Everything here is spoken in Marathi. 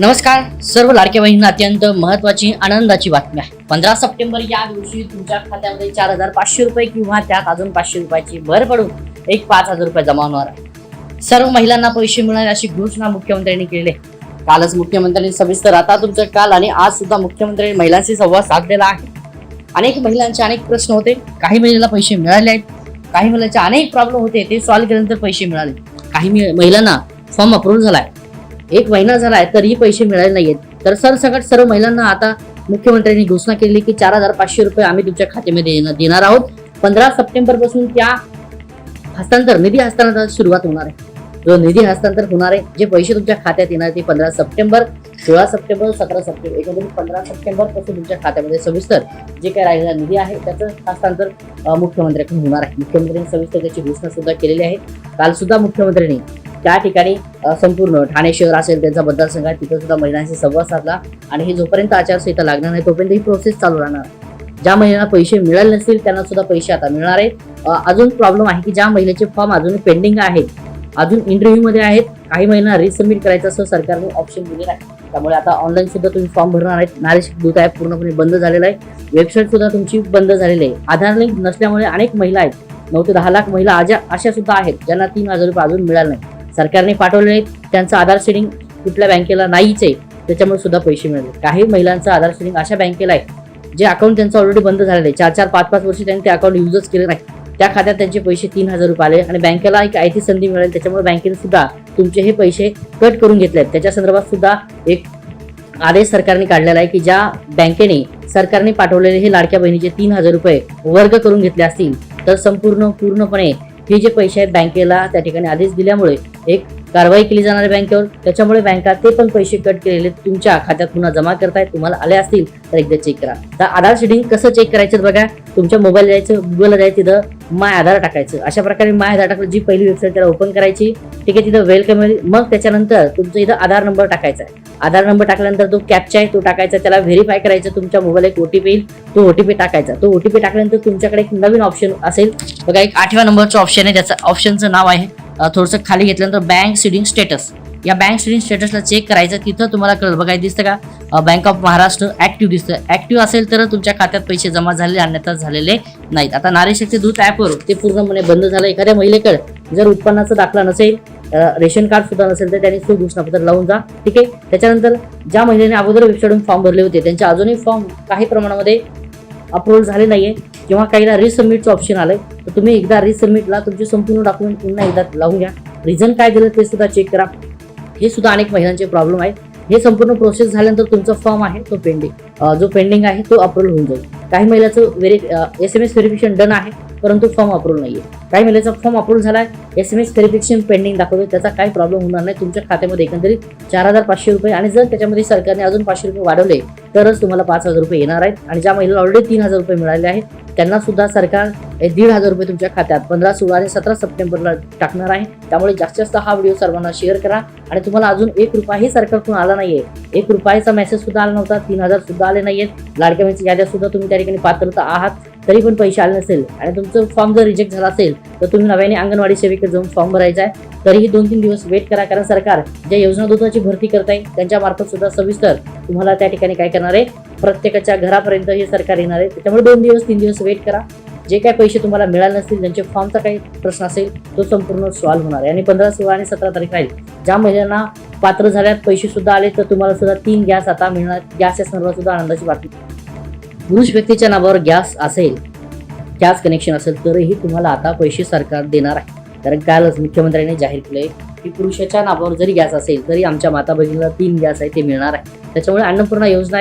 नमस्कार सर्व लाडक्या बहिणींना अत्यंत महत्वाची आनंदाची बातमी आहे. पंधरा सप्टेंबर या दिवशी तुमच्या खात्यामध्ये चार हजार पाचशे रुपये किंवा त्यात अजून पाचशे रुपयाची भर पडून एक पाच हजार रुपये जमा होणार आहे. सर्व महिलांना पैसे मिळाले अशी घोषणा मुख्यमंत्र्यांनी केली कालच मुख्यमंत्र्यांनी सविस्तर आता तुमचं काल आणि आज सुद्धा मुख्यमंत्र्यांनी महिलांशी संवाद साधलेला आहे. अनेक महिलांचे अनेक प्रश्न होते. काही महिलांना पैसे मिळाले आहेत. काही महिलांचे अनेक प्रॉब्लेम होते. ते सॉल्व्ह केल्यानंतर पैसे मिळाले. काही महिलांना फॉर्म अप्रूव्ह आहे एक महिना झाला आहे तरीही पैसे मिळाले नाहीयेत. तर सरसकट सर्व महिलांना आता मुख्यमंत्र्यांनी घोषणा केली की चार हजार पाचशे रुपये आम्ही तुमच्या खात्यामध्ये देणार- देणार आहोत. पंधरा सप्टेंबरपासून त्या हस्तांतर निधी हस्तांतराची सुरुवात होणार आहे. जो निधी हस्तांतर होणार आहे जे पैसे तुमच्या खात्यात येणार ते पंधरा सप्टेंबर सोळा सप्टेंबर सतरा सप्टेंबर एकंदरीत पंधरा सप्टेंबरपासून तुमच्या खात्यामध्ये सविस्तर जे काही राहिलेला निधी आहे त्याचं हस्तांतर मुख्यमंत्र्यांकडून होणार आहे. मुख्यमंत्र्यांनी सविस्तर त्याची घोषणा सुद्धा केलेली आहे. काल सुद्धा मुख्यमंत्र्यांनी त्या ठिकाणी संपूर्ण ठाणे शहर असेल त्यांचा मतदारसंघ आहे तिथं सुद्धा महिलांशी संवाद साधला. आणि हे जोपर्यंत आचारसंहिता लागणार नाही तोपर्यंत ही प्रोसेस चालू राहणार. ज्या महिलांना पैसे मिळाले नसतील त्यांना सुद्धा पैसे आता मिळणार आहेत. अजून प्रॉब्लेम आहे की ज्या महिलेचे फॉर्म अजून पेंडिंग आहेत अजून इंटरव्ह्यू मध्ये आहेत काही महिलांना रिसबमिट करायचं असं सरकारने ऑप्शन दिलेलं आहे. त्यामुळे आता ऑनलाईन सुद्धा तुम्ही फॉर्म भरणार आहेत. नारी दूत ॲप पूर्णपणे बंद झालेलं आहे. वेबसाईट सुद्धा तुमची बंद झालेली आहे. आधार लिंक नसल्यामुळे अनेक महिला आहेत. नऊ ते दहा लाख महिला अशा सुद्धा आहेत ज्यांना तीन हजार रुपये अजून मिळाले नाही सरकारने पाठवलेले त्यांचं आधार शेडिंग कुठल्या बँकेला नाहीच आहे. त्याच्यामुळे सुद्धा पैसे मिळाले. काही महिलांचं आधार शेडिंग अशा बँकेला आहे जे अकाउंट त्यांचं ऑलरेडी बंद झालेलं आहे. चार चार पाच पाच वर्ष त्यांनी ते अकाउंट युजच केले नाही. त्या खात्यात त्यांचे पैसे तीन हजार रुपये आले आणि बँकेला एक आयती संधी मिळाली. त्याच्यामुळे बँकेने सुद्धा तुमचे हे पैसे कट करून घेतले आहेत त्याच्या संदर्भात सुद्धा एक आदेश सरकारने काढलेला आहे की ज्या बँकेने सरकारने पाठवलेले हे लाडक्या बहिणीचे तीन हजार रुपये वर्ग करून घेतले असतील तर संपूर्ण पूर्णपणे हे जे पैसे आहेत बँकेला त्या ठिकाणी आदेश दिल्यामुळे एक कारवाई केली जाणार बँकेवर. त्याच्यामुळे बँका ते पण पैसे कट केलेले तुमच्या खात्यात पुन्हा जमा करतायत तुम्हाला आले असतील तर एकदा चेक करा. तर आधार शेडिंग कसं चेक करायचं बघा? तुमच्या मोबाईल जायचं गुगलला जायचं तिथं माय आधार टाकायचं. अशा प्रकारे माय आधार टाकलं जी पहिली वेबसाईट त्याला ओपन करायची ठीक आहे तिथं वेलकम मग त्याच्यानंतर तुमचं इथं आधार नंबर टाकायचा आहे. आधार नंबर टाकल्यानंतर तो कॅप्चा आहे तो टाकायचा त्याला व्हेरीफाय करायचं तुमच्या मोबाईल एक ओटीपी येईल तो ओटीपी टाकायचा. तो ओटीपी टाकल्यानंतर तुमच्याकडे एक नवीन ऑप्शन असेल. बघा एक आठव्या नंबरचं ऑप्शन आहे त्याचं ऑप्शनचं नाव आहे. थोडंसं खाली घेतल्यानंतर बँक सिडिंग स्टेटस या बँक सिडिंग स्टेटसला चेक करायचं तिथं तुम्हाला कळलं. बघा दिसतं का? बँक ऑफ महाराष्ट्र ऍक्टिव्ह दिसतं. ऍक्टिव्ह असेल तर तुमच्या खात्यात पैसे जमा झालेले अन्यथा झालेले नाहीत. आता नारी शक्ती दूत ॲपवर ते पूर्णपणे बंद झालं. एखाद्या महिलेकडे जर उत्पन्नाचा दाखला नसेल रेशन कार्ड सुद्धा नसेल तर त्यांनी सुघोषणापत्र लावून जा. ठीक आहे? त्याच्यानंतर ज्या महिलेने अगोदर वेबसाईटून फॉर्म भरले होते त्यांचे अजूनही फॉर्म काही प्रमाणामध्ये अप्रूव्हल झाले नाही आहे किंवा काहीला रिसबमिटचं ऑप्शन आलंय तर तुम्ही एकदा रिसबमिटला तुमचे संपूर्ण डॉक्युमेंट पुन्हा एकदा लावून घ्या. रिझन काय दिलं ते सुद्धा चेक करा. हे सुद्धा अनेक महिलांचे प्रॉब्लेम आहे. हे संपूर्ण प्रोसेस झाल्यानंतर तुमचा फॉर्म आहे तो पेंडिंग जो पेंडिंग आहे तो अप्रूव्हल होऊन जाईल. काही महिलाचं very S M S verification done आहे. परंतु फॉर्म अप्रूव्ह नाही आहे काही महिलेचा फॉर्म अप्रूव्ह झाला आहे S M S verification pending दाखवतो त्याचा काही प्रॉब्लेम होणार नाही. तुमच्या खात्यामध्ये एकंदरीत चार हजार पाचशे रुपये आणि जर त्याच्यामध्ये सरकारने अजून पाचशे रुपये वाढवले तरच तुम्हाला पाच हजार रुपये येणार आहेत. आणि ज्या महिलेला ऑलरेडी तीन हजार रुपये मिळाले आहेत त्यांना सुद्धा सरकार दीड हजार रुपये तुमच्या खात्यात पंधरा सोळा आणि सतरा सप्टेंबरला टाकणार आहे. त्यामुळे जास्तीत जास्त हा व्हिडिओ सर्वांना शेअर करा. आणि तुम्हाला अजून एक रुपयाही सरकारकडून आला नाहीये. एक रुपयाचा मेसेज सुद्धा आला नव्हता. तीन हजार सुद्धा आले नाहीयेत. लाडक्या याद्या सुद्धा तुम्ही त्या ठिकाणी पात्रता आहात. तरी पण पैसे आले नसेल आणि तुमचं फॉर्म जर रिजेक्ट झाला असेल तर तुम्ही नव्याने अंगणवाडी सेविकेत जाऊन फॉर्म भरायचा आहे. तरीही दोन तीन दिवस वेट करा कारण सरकार ज्या योजना दूताची भरती करत आहे त्यांच्या मार्फत सुद्धा सविस्तर तुम्हाला त्या ठिकाणी काय करणार आहे प्रत्येकाच्या घरापर्यंत हे सरकार येणार आहे. त्याच्यामुळे दोन दिवस तीन दिवस वेट करा. जे काय पैसे तुम्हाला मिळाले नसतील ज्यांचे फॉर्मचा काही प्रश्न असेल तो संपूर्ण सॉल्व्ह होणार आहे. आणि पंधरा सोळा आणि सतरा तारीख राहील ज्या महिलांना पात्र झाल्यात पैसे सुद्धा आले तर तुम्हाला सुद्धा तीन गॅस आता मिळणार गॅसच्या संदर्भात सुद्धा आनंदाची बातमी. पुरुष व्यक्तीच्या नावावर गॅस असेल गॅस कनेक्शन असेल तरीही तुम्हाला आता पैसे सरकार देणार आहे. कारण कालच मुख्यमंत्र्यांनी जाहीर केलंय की पुरुषाच्या नावावर जरी गॅस असेल तरी आमच्या माता बहिणीला तीन गॅस आहे ते मिळणार आहे. त्याच्यामुळे अन्नपूर्णा योजना